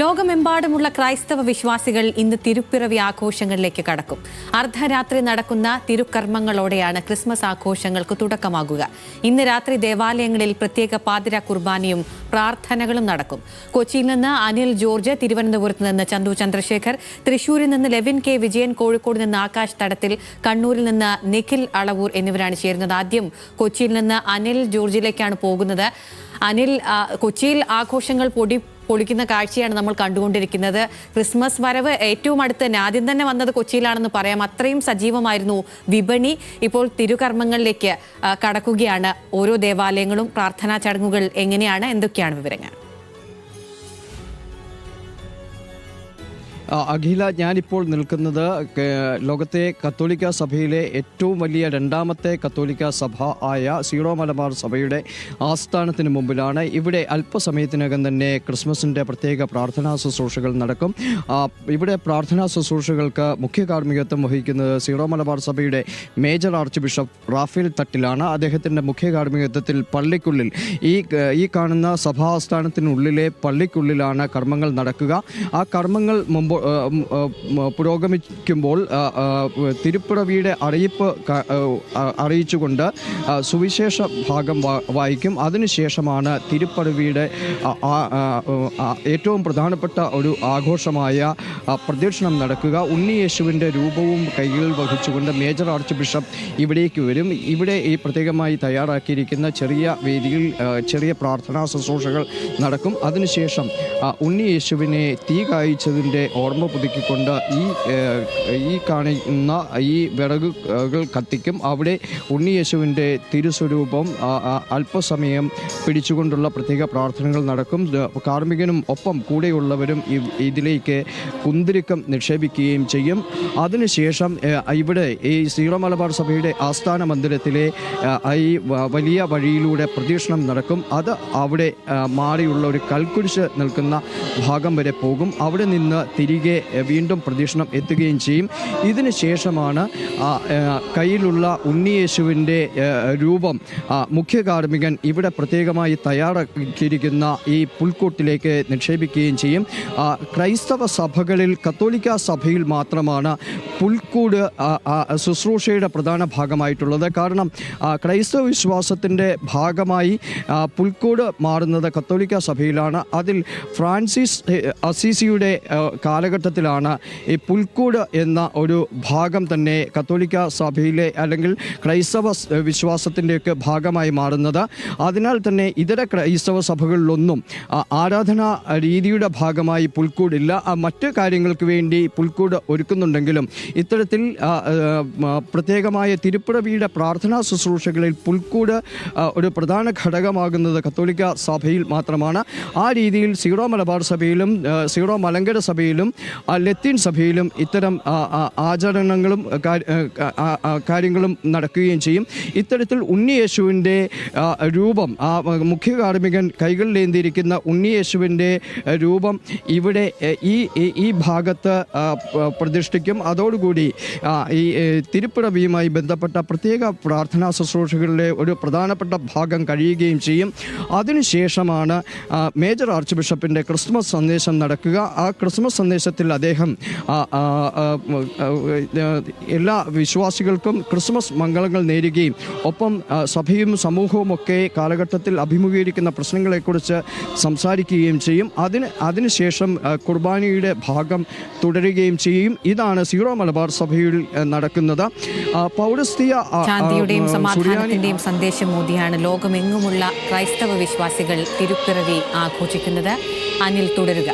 ലോകമെമ്പാടുമുള്ള ക്രൈസ്തവ വിശ്വാസികൾ ഇന്ന് തിരുപ്പിറവി ആഘോഷങ്ങളിലേക്ക് കടക്കും. അർദ്ധരാത്രി നടക്കുന്ന തിരുക്കർമ്മങ്ങളോടെയാണ് ക്രിസ്മസ് ആഘോഷങ്ങൾക്ക് തുടക്കമാകുക. ഇന്ന് രാത്രി ദേവാലയങ്ങളിൽ പ്രത്യേക പാതിര കുർബാനയും പ്രാർത്ഥനകളും നടക്കും. കൊച്ചിയിൽ നിന്ന് അനിൽ ജോർജ് തിരുവനന്തപുരത്ത് നിന്ന് ചന്തു ചന്ദ്രശേഖർ തൃശൂരിൽ നിന്ന് ലെവിൻ കെ വിജയൻ കോഴിക്കോട് നിന്ന് ആകാശ് തടത്തിൽ കണ്ണൂരിൽ നിന്ന് നിഖിൽ അളവൂർ എന്നിവരാണ് ചേരുന്നത്. ആദ്യം കൊച്ചിയിൽ നിന്ന് അനിൽ ജോർജിലേക്കാണ് പോകുന്നത്. അനിൽ കൊച്ചിയിൽ ആഘോഷങ്ങൾ പൊടി പൊളിക്കുന്ന കാഴ്ചയാണ് നമ്മൾ കണ്ടുകൊണ്ടിരിക്കുന്നത്. ക്രിസ്മസ് വരവ് ഏറ്റവും അടുത്ത് ആദ്യം തന്നെ വന്നത് കൊച്ചിയിലാണെന്ന് പറയാം. അത്രയും സജീവമായിരുന്നു വിപണി. ഇപ്പോൾ തിരുകർമ്മങ്ങളിലേക്ക് കടക്കുകയാണ്. ഓരോ ദേവാലയങ്ങളും പ്രാർത്ഥനാ ചടങ്ങുകൾ എങ്ങനെയാണ്? എന്തൊക്കെയാണ് വിവരങ്ങൾ? അഖില ഞാനിപ്പോൾ നിൽക്കുന്നത് ലോകത്തെ കത്തോലിക്ക സഭയിലെ ഏറ്റവും വലിയ രണ്ടാമത്തെ കത്തോലിക്ക സഭ ആയ സീറോ മലബാർ സഭയുടെ ആസ്ഥാനത്തിന് മുമ്പിലാണ്. ഇവിടെ അല്പസമയത്തിനകം തന്നെ ക്രിസ്മസിന്റെ പ്രത്യേക പ്രാർത്ഥനാ ശുശ്രൂഷകൾ നടക്കും. ഇവിടെ പ്രാർത്ഥനാ ശുശ്രൂഷകൾക്ക് മുഖ്യ കാർമ്മികത്വം വഹിക്കുന്നത് സീറോ മലബാർ സഭയുടെ മേജർ ആർച്ച് ബിഷപ്പ് റാഫേൽ തട്ടിലാണ്. അദ്ദേഹത്തിന്റെ മുഖ്യ കാർമ്മികത്വത്തിൽ പള്ളിക്കുള്ളിൽ ഈ ഈ കാണുന്ന സഭാസ്ഥാനത്തിനുള്ളിലെ പള്ളിക്കുള്ളിലാണ് കർമ്മങ്ങൾ നടക്കുക. ആ കർമ്മങ്ങൾ മുമ്പ് പുരോഗമിക്കുമ്പോൾ തിരുപ്പിറവിയുടെ അറിയിപ്പ് അറിയിച്ചുകൊണ്ട് സുവിശേഷ ഭാഗം വായിക്കും. അതിനുശേഷമാണ് തിരുപ്പിറവിയുടെ ഏറ്റവും പ്രധാനപ്പെട്ട ഒരു ആഘോഷമായ പ്രദക്ഷിണം നടക്കുക. ഉണ്ണിയേശുവിന്റെ രൂപവും കയ്യിൽ വഹിച്ചുകൊണ്ട് മേജർ ആർച്ച് ബിഷപ്പ് ഇവിടേക്ക് വരും. ഇവിടെ ഈ പ്രത്യേകമായി തയ്യാറാക്കിയിരിക്കുന്ന ചെറിയ വേദിയിൽ ചെറിയ പ്രാർത്ഥനാ ശുശ്രൂഷകൾ നടക്കും. അതിനുശേഷം ഉണ്ണിയേശുവിനെ തീ കായ്ച്ചതിന്റെ ഓർമ്മ പുതുക്കിക്കൊണ്ട് ഈ ഈ കാണുന്ന ഈ വിറകുകൾ കത്തിക്കും. അവിടെ ഉണ്ണിയേശുവിന്റെ തിരുസ്വരൂപം അല്പസമയം പിടിച്ചുകൊണ്ടുള്ള പ്രത്യേക പ്രാർത്ഥനകൾ നടക്കും. കാർമ്മികനും ഒപ്പം കൂടെയുള്ളവരും ഇതിലേക്ക് കുന്തിരിക്കം നിക്ഷേപിക്കുകയും ചെയ്യും. അതിനുശേഷം ഇവിടെ ഈ സീറോ മലബാർ സഭയുടെ ആസ്ഥാന മന്ദിരത്തിലെ ഈ വലിയ വഴിയിലൂടെ പ്രദക്ഷിണം നടക്കും. അത് അവിടെ മാറിയുള്ള ഒരു കൽക്കുരിശ് നിൽക്കുന്ന ഭാഗം വരെ പോകും. അവിടെ നിന്ന് തിരികെ ഏ, വീണ്ടും പ്രദക്ഷിണം എത്തുകയും ചെയ്യും. ഇതിന് ശേഷമാണ് ആ, ഏ, കയ്യിലുള്ള ഉണ്ണിയേശുവിന്റെ രൂപം മുഖ്യ കാർമ്മികൻ ഇവിടെ പ്രത്യേകമായി തയ്യാറാക്കിയിരിക്കുന്ന ഈ പുൽക്കൂട്ടിലേക്ക് നിക്ഷേപിക്കുകയും ചെയ്യും. ക്രൈസ്തവ സഭകളിൽ കത്തോലിക്ക സഭയിൽ മാത്രമാണ് പുൽക്കൂട് ശുശ്രൂഷയുടെ പ്രധാന ഭാഗമായിട്ടുള്ളത്. കാരണം ക്രൈസ്തവ വിശ്വാസത്തിന്റെ ഭാഗമായി പുൽക്കൂട് മാറുന്നത് കത്തോലിക്ക സഭയിലാണ്. അതിൽ ഫ്രാൻസിസ് അസീസിയുടെ ആ, കാലഘട്ടത്തിലാണ് ഈ പുൽക്കൂട് എന്ന ഒരു ഭാഗം തന്നെ കത്തോലിക്ക സഭയിലെ അല്ലെങ്കിൽ ക്രൈസ്തവ വിശ്വാസത്തിന്റെയൊക്കെ ഭാഗമായി മാറുന്നത്. അതിനാൽ തന്നെ ഇതര ക്രൈസ്തവ സഭകളിലൊന്നും ആരാധനാ രീതിയുടെ ഭാഗമായി പുൽക്കൂടില്ല. മറ്റ് കാര്യങ്ങൾക്ക് വേണ്ടി പുൽക്കൂട് ഒരുക്കുന്നുണ്ടെങ്കിലും ഇത്തരത്തിൽ പ്രത്യേകമായ തിരുപ്പിറവിയുടെ പ്രാർത്ഥനാ ശുശ്രൂഷകളിൽ പുൽക്കൂട് ഒരു പ്രധാന ഘടകമാകുന്നത് കത്തോലിക്ക സഭയിൽ മാത്രമാണ്. ആ രീതിയിൽ സീറോ മലബാർ സഭയിലും സീറോ മലങ്കര സഭയിലും ലത്തീൻ സഭയിലും ഇത്തരം ആ, ആ, ആചരണങ്ങളും ആ, ആ, ആ, കാര്യങ്ങളും നടക്കുകയും ചെയ്യും. ഇത്തരത്തിൽ ഉണ്ണിയേശുവിന്റെ ആ, രൂപം ആ മുഖ്യ കാർമ്മികൻ കൈകളിലേന്തിയിരിക്കുന്ന ഉണ്ണിയേശുവിന്റെ ആ, രൂപം ഇവിടെ ഈ ഈ- ഭാഗത്ത് ആ, പ്രതിഷ്ഠിക്കും. അതോടുകൂടി ആ, ഈ തിരുപ്പിറവിയുമായി ബന്ധപ്പെട്ട പ്രത്യേക പ്രാർത്ഥനാ ശുശ്രൂഷകളിലെ ഒരു പ്രധാനപ്പെട്ട ഭാഗം കഴിയുകയും ചെയ്യും. അതിനുശേഷമാണ് ആ, മേജർ ആർച്ച് ബിഷപ്പിന്റെ ക്രിസ്മസ് സന്ദേശം നടക്കുക. ആ ക്രിസ്മസ് സന്ദേശത്തിൽ അദ്ദേഹം എല്ലാ വിശ്വാസികൾക്കും ക്രിസ്മസ് മംഗളങ്ങൾ നേരുകയും ഒപ്പം സഭയും സമൂഹവും ഒക്കെ കാലഘട്ടത്തിൽ അഭിമുഖീകരിക്കുന്ന പ്രശ്നങ്ങളെക്കുറിച്ച് സംസാരിക്കുകയും ചെയ്യും. അതിന് അതിനുശേഷം കുർബാനയുടെ ഭാഗം തുടരുകയും ചെയ്യും. ഇതാണ് സീറോ മലബാർ സഭയിൽ നടക്കുന്നത്. പൗരസ്ത്യ സമാധാനത്തിന്റെയും സന്ദേശം മോദിയാണ് ലോകമെങ്ങുമുള്ള ക്രൈസ്തവ വിശ്വാസികൾ തിരുപ്പിറവി ആഘോഷിക്കുന്നത്. അനിൽ തുടരുക.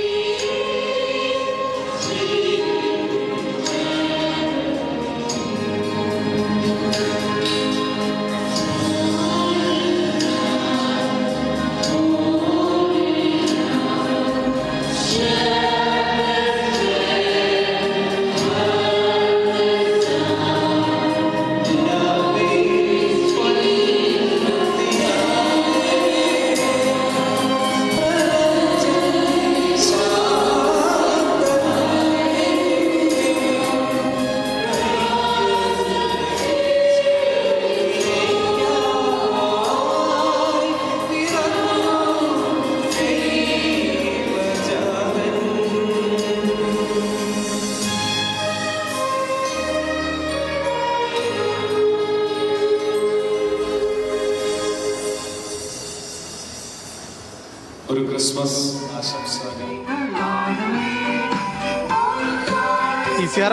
ക്രിസ്മസ് ആശംസകൾ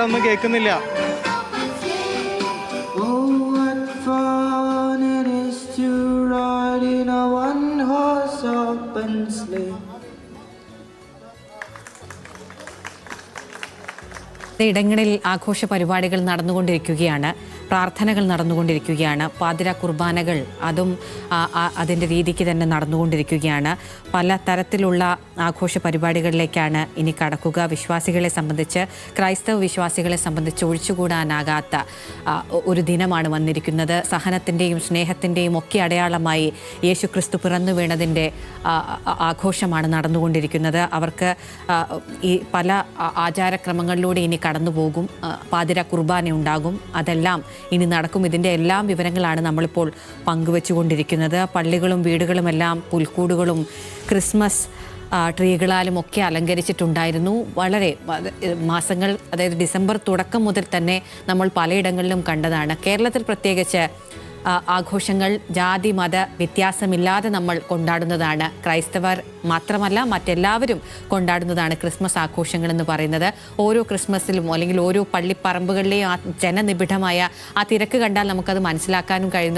ഒന്നും കേൾക്കുന്നില്ല Oh, what fun it is to ride in a one horse open sleigh. ഇടങ്ങളിൽ ആഘോഷ പരിപാടികൾ നടന്നുകൊണ്ടിരിക്കുകയാണ് പ്രാർത്ഥനകൾ നടന്നുകൊണ്ടിരിക്കുകയാണ്. പാതിര കുർബാനകൾ അതും അതിന്റെ രീതിക്ക് തന്നെ നടന്നുകൊണ്ടിരിക്കുകയാണ്. പല തരത്തിലുള്ള ആഘോഷ പരിപാടികളിലേക്കാണ് ഇനി കടക്കുക. വിശ്വാസികളെ സംബന്ധിച്ച് ക്രൈസ്തവ വിശ്വാസികളെ സംബന്ധിച്ച് ഒഴിച്ചുകൂടാനാകാത്ത ഒരു ദിനമാണ് വന്നിരിക്കുന്നത്. സഹനത്തിന്റെയും സ്നേഹത്തിന്റെയും ഒക്കെ അടയാളമായി യേശു ക്രിസ്തു പിറന്നു വീണതിന്റെ ആഘോഷമാണ് നടന്നുകൊണ്ടിരിക്കുന്നത്. അവർക്ക് ഈ പല ആചാരക്രമങ്ങളിലൂടെ ഇനി കടന്നു പോകും പാതിര കുർബാന ഉണ്ടാകും അതെല്ലാം ഇനി നടക്കും. ഇതിന്റെ എല്ലാം വിവരങ്ങളാണ് നമ്മളിപ്പോൾ പങ്കുവെച്ചുകൊണ്ടിരിക്കുന്നത്. പള്ളികളും വീടുകളുമെല്ലാം പുൽക്കൂടുകളും ക്രിസ്മസ് ട്രീകളാലും ഒക്കെ അലങ്കരിച്ചിട്ടുണ്ടായിരുന്നു. വളരെ മാസങ്ങൾ അതായത് ഡിസംബർ തുടക്കം മുതൽ തന്നെ നമ്മൾ പലയിടങ്ങളിലും കണ്ടതാണ്. കേരളത്തിൽ പ്രത്യേകിച്ച് ആഘോഷങ്ങൾ ജാതി മത വ്യത്യാസമില്ലാതെ നമ്മൾ കൊണ്ടാടുന്നതാണ്. ക്രൈസ്തവർ മാത്രമല്ല മറ്റെല്ലാവരും കൊണ്ടാടുന്നതാണ് ക്രിസ്മസ് ആഘോഷങ്ങൾ എന്ന് പറയുന്നത്. ഓരോ ക്രിസ്മസിലും അല്ലെങ്കിൽ ഓരോ പള്ളിപ്പറമ്പുകളിലെയും ആ ജനനിബിഡമായ ആ തിരക്ക് കണ്ടാൽ നമുക്കത് മനസ്സിലാക്കാനും കഴിയുന്നത്